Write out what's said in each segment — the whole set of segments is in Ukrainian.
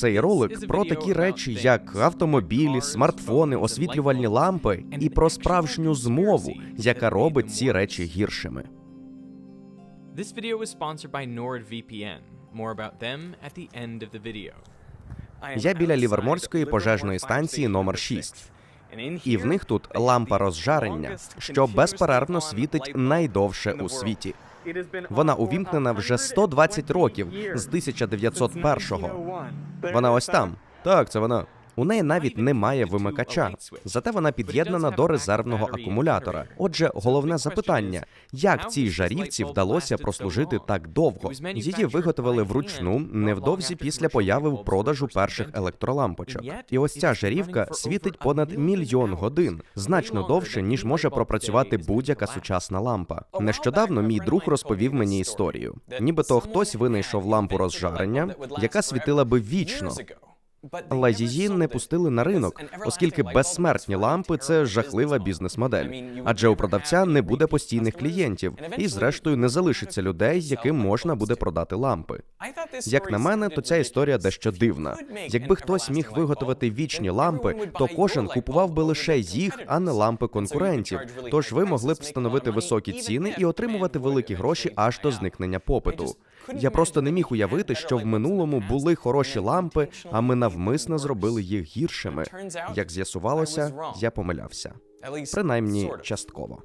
Цей ролик про такі речі, як автомобілі, смартфони, освітлювальні лампи, і про справжню змову, яка робить ці речі гіршими. This video was sponsored by NordVPN. More about them at the end of the video. Я біля Ліверморської пожежної станції номер 6. І в них тут лампа розжарення, що безперервно світить найдовше у світі. Вона увімкнена вже 120 років з 1901-го. Вона ось там. Так, це вона. У неї навіть немає вимикача, зате вона під'єднана до резервного акумулятора. Отже, головне запитання: як цій жарівці вдалося прослужити так довго? Її виготовили вручну невдовзі після появи в продажу перших електролампочок. І ось ця жарівка світить понад мільйон годин, значно довше ніж може пропрацювати будь-яка сучасна лампа. Нещодавно мій друг розповів мені історію, нібито хтось винайшов лампу розжарення, яка світила би вічно. Але її не пустили на ринок, оскільки безсмертні лампи це жахлива бізнес-модель. Адже у продавця не буде постійних клієнтів, і зрештою не залишиться людей, яким можна буде продати лампи. Як на мене, то ця історія дещо дивна. Якби хтось міг виготовити вічні лампи, то кожен купував би лише їх, а не лампи конкурентів. Тож ви могли б встановити високі ціни і отримувати великі гроші аж до зникнення попиту. Я просто не міг уявити, що в минулому були хороші лампи, а ми навмисно зробили їх гіршими. Як з'ясувалося, я помилявся. Принаймні частково.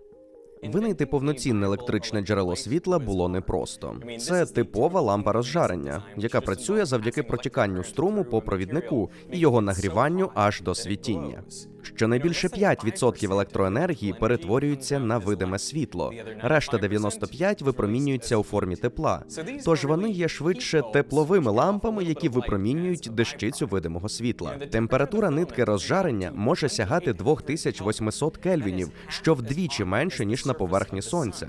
Винайти повноцінне електричне джерело світла було непросто. Це типова лампа розжарення, яка працює завдяки протіканню струму по провіднику і його нагріванню аж до світіння. Щонайбільше 5% електроенергії перетворюється на видиме світло, решта 95% випромінюється у формі тепла. Тож вони є швидше тепловими лампами, які випромінюють дещицю видимого світла. Температура нитки розжарення може сягати 2800 кельвінів, що вдвічі менше ніж на поверхні сонця.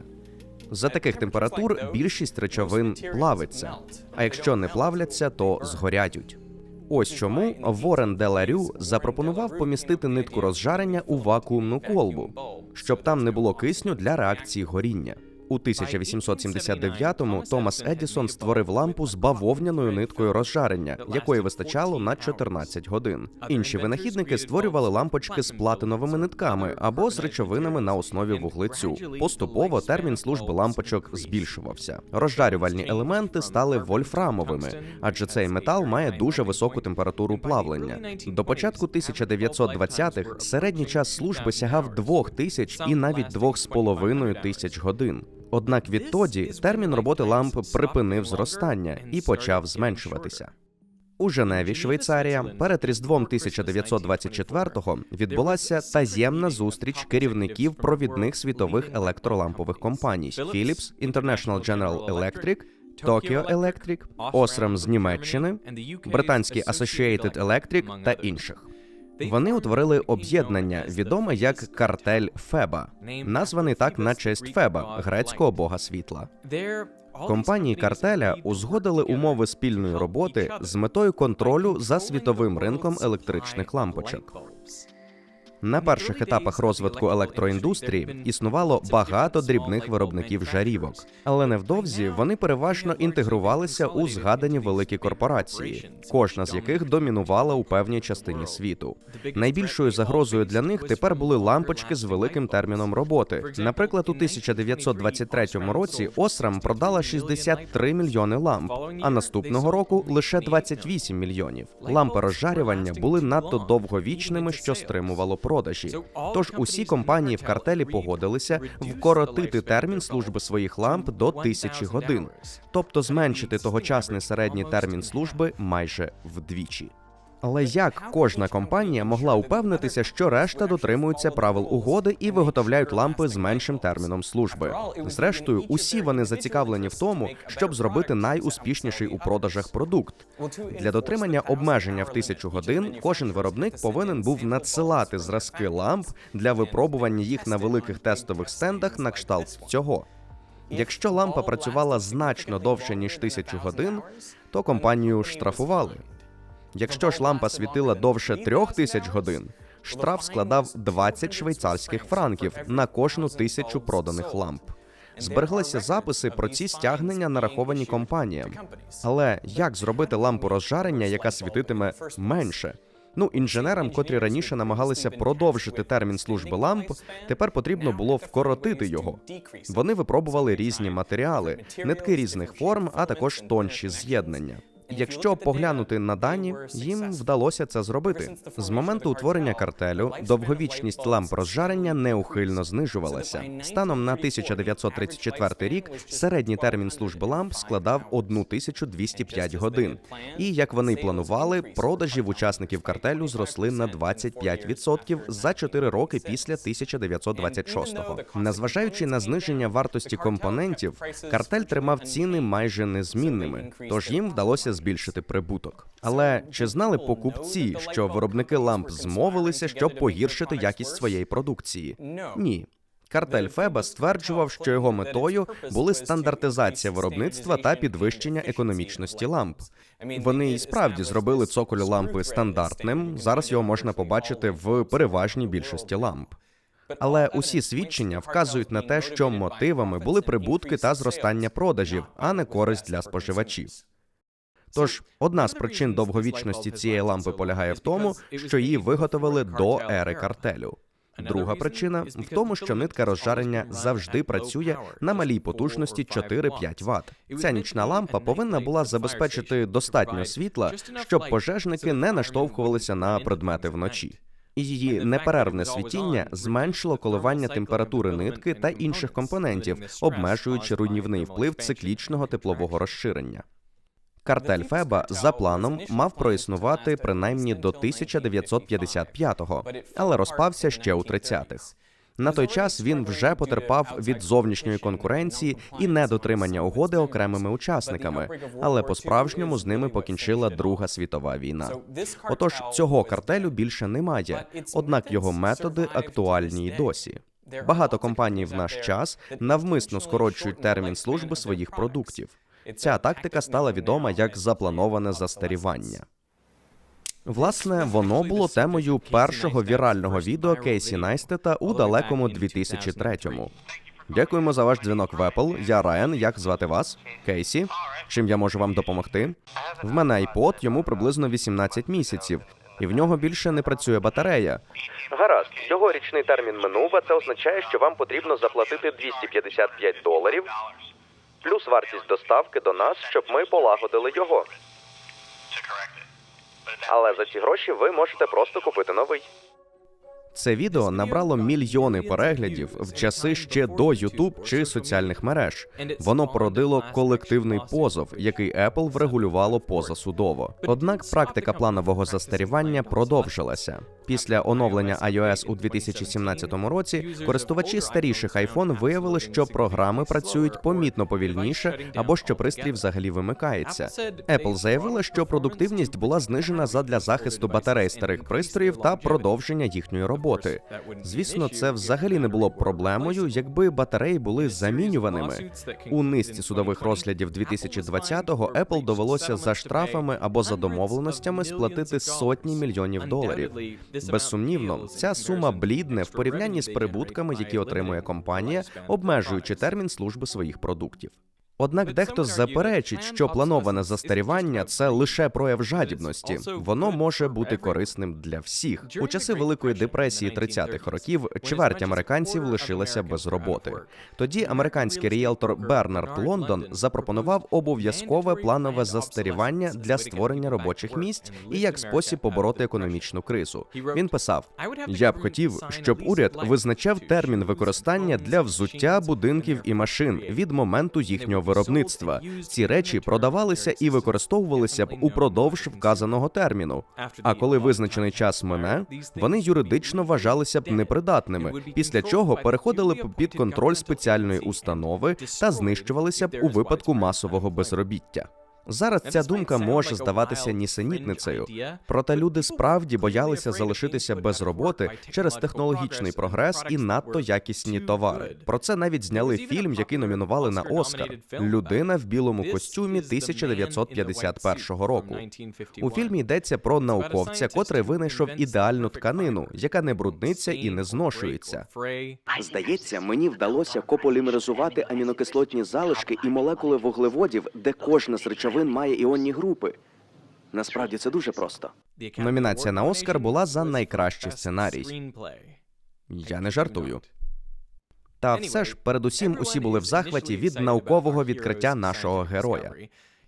За таких температур більшість речовин плавиться, а якщо не плавляться, то згоряють. Ось чому Ворен Деларю запропонував помістити нитку розжарення у вакуумну колбу, щоб там не було кисню для реакції горіння. У 1879-му Томас Едісон створив лампу з бавовняною ниткою розжарення, якої вистачало на 14 годин. Інші винахідники створювали лампочки з платиновими нитками або з речовинами на основі вуглецю. Поступово термін служби лампочок збільшувався. Розжарювальні елементи стали вольфрамовими, адже цей метал має дуже високу температуру плавлення. До початку 1920-х середній час служби сягав 2000 і навіть 2,5 тисяч годин. Однак відтоді термін роботи ламп припинив зростання і почав зменшуватися. У Женеві, Швейцарія, перед Різдвом 1924-го відбулася таємна зустріч керівників провідних світових електролампових компаній Philips, International General Electric, Tokyo Electric, Osram з Німеччини, британський Associated Electric та інших. Вони утворили об'єднання, відоме як картель Феба, названий так на честь Феба, грецького бога світла. Компанії картеля узгодили умови спільної роботи з метою контролю за світовим ринком електричних лампочок. На перших етапах розвитку електроіндустрії існувало багато дрібних виробників жарівок, але невдовзі вони переважно інтегрувалися у згадані великі корпорації, кожна з яких домінувала у певній частині світу. Найбільшою загрозою для них тепер були лампочки з великим терміном роботи. Наприклад, у 1923 році Осрам продала 63 мільйони ламп, а наступного року лише 28 мільйонів. Лампи розжарювання були надто довговічними, що стримувало продажі. Тож усі компанії в картелі погодилися вкоротити термін служби своїх ламп до тисячі годин, тобто зменшити тогочасний середній термін служби майже вдвічі. Але як кожна компанія могла упевнитися, що решта дотримуються правил угоди і виготовляють лампи з меншим терміном служби? Зрештою, усі вони зацікавлені в тому, щоб зробити найуспішніший у продажах продукт. Для дотримання обмеження в тисячу годин кожен виробник повинен був надсилати зразки ламп для випробування їх на великих тестових стендах на кшталт цього. Якщо лампа працювала значно довше ніж тисячу годин, то компанію штрафували. Якщо ж лампа світила довше трьох тисяч годин, штраф складав 20 швейцарських франків на кожну тисячу проданих ламп. збереглися записи про ці стягнення, нараховані компаніям. Але як зробити лампу розжарення, яка світитиме менше? Ну, інженерам, котрі раніше намагалися продовжити термін служби ламп, тепер потрібно було вкоротити його. Вони випробували різні матеріали, нитки різних форм, а також тонші з'єднання. Якщо поглянути на дані, їм вдалося це зробити. З моменту утворення картелю довговічність ламп розжарення неухильно знижувалася. Станом на 1934 рік середній термін служби ламп складав 1205 годин. І як вони планували, продажі в учасників картелю зросли на 25% за 4 роки після 1926-го. Незважаючи на зниження вартості компонентів, картель тримав ціни майже незмінними, тож їм вдалося збільшити прибуток. Але чи знали покупці, що виробники ламп змовилися, щоб погіршити якість своєї продукції? Ні. Картель Феба стверджував, що його метою були стандартизація виробництва та підвищення економічності ламп. Вони і справді зробили цоколь лампи стандартним. Зараз його можна побачити в переважній більшості ламп. Але усі свідчення вказують на те, що мотивами були прибутки та зростання продажів, а не користь для споживачів. Тож одна з причин довговічності цієї лампи полягає в тому, що її виготовили до ери картелю. Друга причина в тому, що нитка розжарення завжди працює на малій потужності 4-5 Вт. Ця нічна лампа повинна була забезпечити достатньо світла, щоб пожежники не наштовхувалися на предмети вночі. І її неперервне світіння зменшило коливання температури нитки та інших компонентів, обмежуючи руйнівний вплив циклічного теплового розширення. Картель Феба за планом мав проіснувати принаймні до 1955-го, але розпався ще у 30-х. На той час він вже потерпав від зовнішньої конкуренції і недотримання угоди окремими учасниками, але по-справжньому з ними покінчила Друга світова війна. Отож, цього картелю більше немає, однак його методи актуальні й досі. Багато компаній в наш час навмисно скорочують термін служби своїх продуктів. Ця тактика стала відома як заплановане застарівання. Власне, воно було темою першого вірального відео Кейсі Найстета у далекому 2003-му. Дякуємо за ваш дзвінок в Apple. Я Райан. Як звати вас? Кейсі. Чим я можу вам допомогти? В мене iPod, йому приблизно 18 місяців, і в нього більше не працює батарея. Гаразд, його річний термін минув, а це означає, що вам потрібно заплатити 255 доларів плюс вартість доставки до нас, щоб ми полагодили його. Але за ці гроші ви можете просто купити новий. Це відео набрало мільйони переглядів в часи ще до YouTube чи соціальних мереж. Воно породило колективний позов, який Apple врегулювало позасудово. Однак практика планового застарівання продовжилася. Після оновлення iOS у 2017 році користувачі старіших iPhone виявили, що програми працюють помітно повільніше або що пристрій взагалі вимикається. Apple заявила, що продуктивність була знижена задля захисту батарей старих пристроїв та продовження їхньої роботи. Звісно, це взагалі не було б проблемою, якби батареї були замінюваними. У низці судових розглядів 2020-го Apple довелося за штрафами або за домовленостями сплатити сотні мільйонів доларів. Безсумнівно, ця сума блідне в порівнянні з прибутками, які отримує компанія, обмежуючи термін служби своїх продуктів. Однак дехто заперечить, що плановане застарівання це лише прояв жадібності. Воно може бути корисним для всіх. У часи Великої депресії 30-х років чверть американців лишилася без роботи. Тоді американський ріелтор Бернард Лондон запропонував обов'язкове планове застарівання для створення робочих місць і як спосіб побороти економічну кризу. Він писав: Я б хотів, щоб уряд визначав термін використання для взуття будинків і машин від моменту їхнього виробництва. Ці речі продавалися і використовувалися б упродовж вказаного терміну. А коли визначений час мине, вони юридично вважалися б непридатними, після чого переходили б під контроль спеціальної установи та знищувалися б у випадку масового безробіття. Зараз ця думка може здаватися нісенітницею. Проте люди справді боялися залишитися без роботи через технологічний прогрес і надто якісні товари. Про це навіть зняли фільм, який номінували на Оскар Людина в білому костюмі 1951 року. У фільмі йдеться про науковця, котрий винайшов ідеальну тканину, яка не брудниться і не зношується. Здається, мені вдалося кополімеризувати амінокислотні залишки і молекули вуглеводів, де кожна з речовин має іонні групи. Насправді це дуже просто. Номінація на Оскар була за найкращий сценарій. Я не жартую. Та все ж, передусім, усі були в захваті від наукового відкриття нашого героя.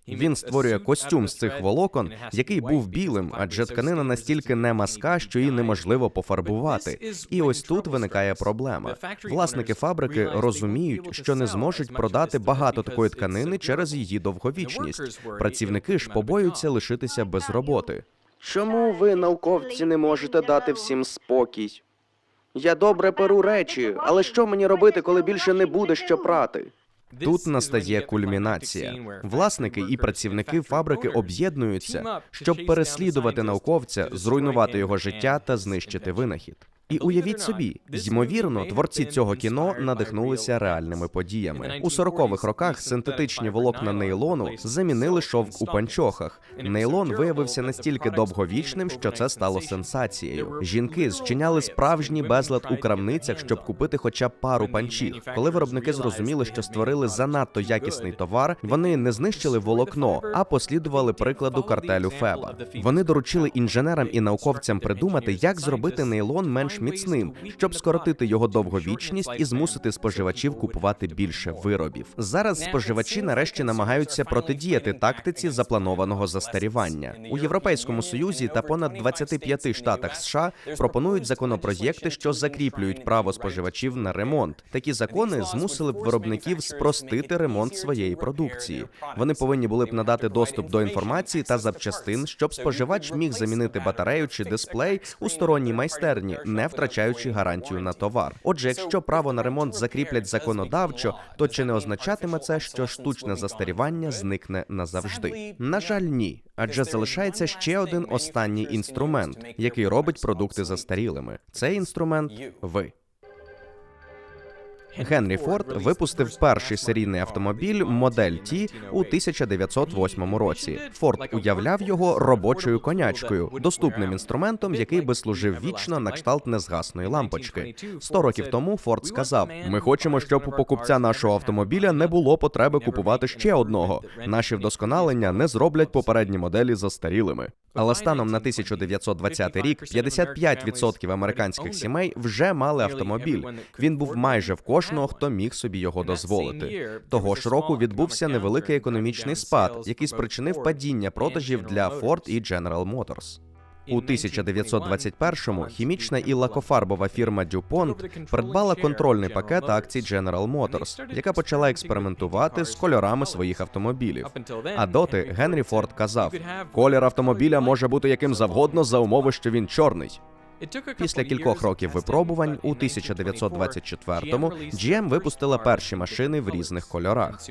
Він створює костюм з цих волокон, який був білим, адже тканина настільки не маска, що її неможливо пофарбувати. І ось тут виникає проблема. Власники фабрики розуміють, що не зможуть продати багато такої тканини через її довговічність. Працівники ж побоюються лишитися без роботи. Чому ви, науковці, не можете дати всім спокій? Я добре перу речі, але що мені робити, коли більше не буде що прати? Тут настає кульмінація. Власники і працівники фабрики об'єднуються, щоб переслідувати науковця, зруйнувати його життя та знищити винахід. І уявіть собі, ймовірно, творці цього кіно надихнулися реальними подіями. У 40-х роках синтетичні волокна нейлону замінили шовк у панчохах. Нейлон виявився настільки довговічним, що це стало сенсацією. Жінки зчиняли справжній безлад у крамницях, щоб купити хоча б пару панчіх. Коли виробники зрозуміли, що створили занадто якісний товар, вони не знищили волокно, а послідували прикладу картелю Феба. Вони доручили інженерам і науковцям придумати, як зробити нейлон менш міцним, щоб скоротити його довговічність і змусити споживачів купувати більше виробів. Зараз споживачі нарешті намагаються протидіяти тактиці запланованого застарівання у Європейському Союзі та понад 25 штатах США пропонують законопроєкти, що закріплюють право споживачів на ремонт. Такі закони змусили б виробників спростити ремонт своєї продукції. Вони повинні були б надати доступ до інформації та запчастин, щоб споживач міг замінити батарею чи дисплей у сторонній майстерні, не втрачаючи гарантію на товар. Отже, якщо право на ремонт закріплять законодавчо, то чи не означатиме це, що штучне застарівання зникне назавжди? На жаль, ні, адже залишається ще один останній інструмент, який робить продукти застарілими. Цей інструмент ви. Генрі Форд випустив перший серійний автомобіль модель T у 1908 році. Форд уявляв його робочою конячкою, доступним інструментом, який би служив вічно на кшталт незгасної лампочки. Сто років тому Форд сказав: Ми хочемо, щоб у покупця нашого автомобіля не було потреби купувати ще одного. Наші вдосконалення не зроблять попередні моделі застарілими. Але станом на 1920 рік 55% американських сімей вже мали автомобіль. Він був майже в кожного, хто міг собі його дозволити. Того ж року відбувся невеликий економічний спад, який спричинив падіння продажів для Ford і General Motors. У 1921-му хімічна і лакофарбова фірма DuPont придбала контрольний пакет акцій General Motors, яка почала експериментувати з кольорами своїх автомобілів. А доти Генрі Форд казав: колір автомобіля може бути яким завгодно за умови, що він чорний. Після кількох років випробувань у 1924-му GM випустила перші машини в різних кольорах.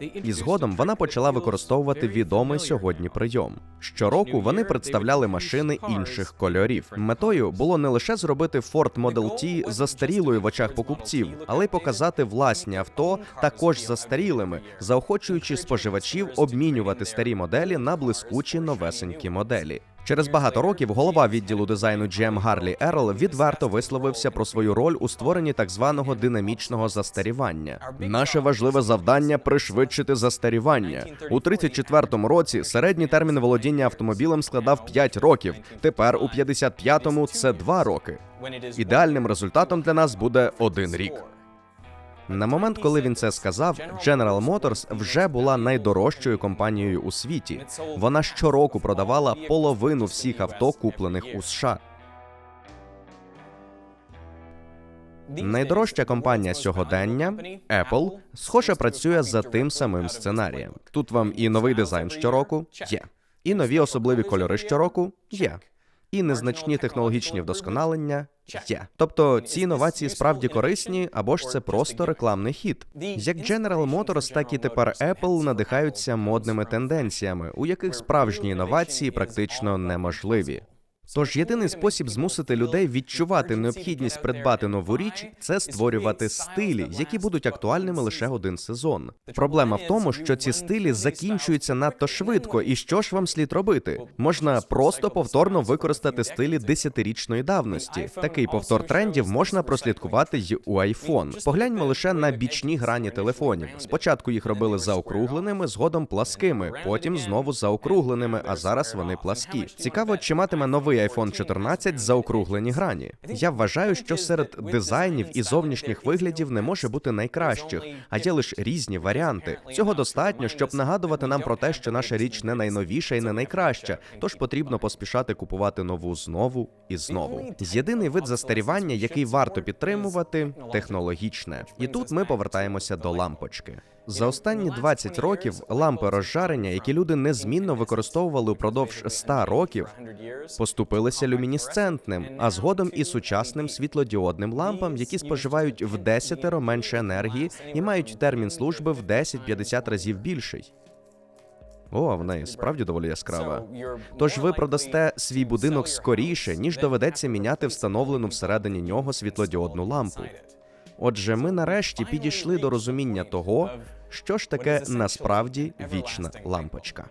І згодом вона почала використовувати відомий сьогодні прийом. Щороку вони представляли машини інших кольорів. Метою було не лише зробити Ford Model T застарілою в очах покупців, але й показати власні авто також застарілими, заохочуючи споживачів обмінювати старі моделі на блискучі новесенькі моделі. Через багато років голова відділу дизайну GM Гарлі Ерл відверто висловився про свою роль у створенні так званого динамічного застарівання. Наше важливе завдання пришвидшити застарівання. У 34-му році середній термін володіння автомобілем складав 5 років. Тепер у 55-му це 2 роки. Ідеальним результатом для нас буде один рік. На момент, коли він це сказав, General Motors вже була найдорожчою компанією у світі. Вона щороку продавала половину всіх авто, куплених у США. Найдорожча компанія сьогодення Apple, схоже, працює за тим самим сценарієм. Тут вам і новий дизайн щороку є, і нові особливі кольори щороку є. І незначні технологічні вдосконалення є. Тобто ці інновації справді корисні, або ж це просто рекламний хід. Як General Motors, так і тепер Apple надихаються модними тенденціями, у яких справжні інновації практично неможливі. Тож єдиний спосіб змусити людей відчувати необхідність придбати нову річ це створювати стилі, які будуть актуальними лише один сезон. Проблема в тому, що ці стилі закінчуються надто швидко, і що ж вам слід робити? Можна просто повторно використати стилі десятирічної давності. Такий повтор трендів можна прослідкувати й у iPhone. Погляньмо лише на бічні грані телефонів. Спочатку їх робили заокругленими, згодом пласкими, потім знову заокругленими, а зараз вони пласкі. Цікаво, чи матиме новий iPhone 14 заокруглені грані. Я вважаю, що серед дизайнів і зовнішніх виглядів не може бути найкращих, а є лише різні варіанти. Цього достатньо, щоб нагадувати нам про те, що наша річ не найновіша і не найкраща, тож потрібно поспішати купувати нову знову і знову. Єдиний вид застарівання, який варто підтримувати, технологічне. І тут ми повертаємося до лампочки. За останні 20 років лампи розжарення, які люди незмінно використовували упродовж 100 років, поступилися люмінесцентним, а згодом і сучасним світлодіодним лампам, які споживають в десятеро менше енергії і мають термін служби в 10-50 разів більший. О, в неї справді доволі яскрава. Тож ви продасте свій будинок скоріше, ніж доведеться міняти встановлену всередині нього світлодіодну лампу. Отже, ми нарешті підійшли до розуміння того, що ж таке насправді вічна лампочка.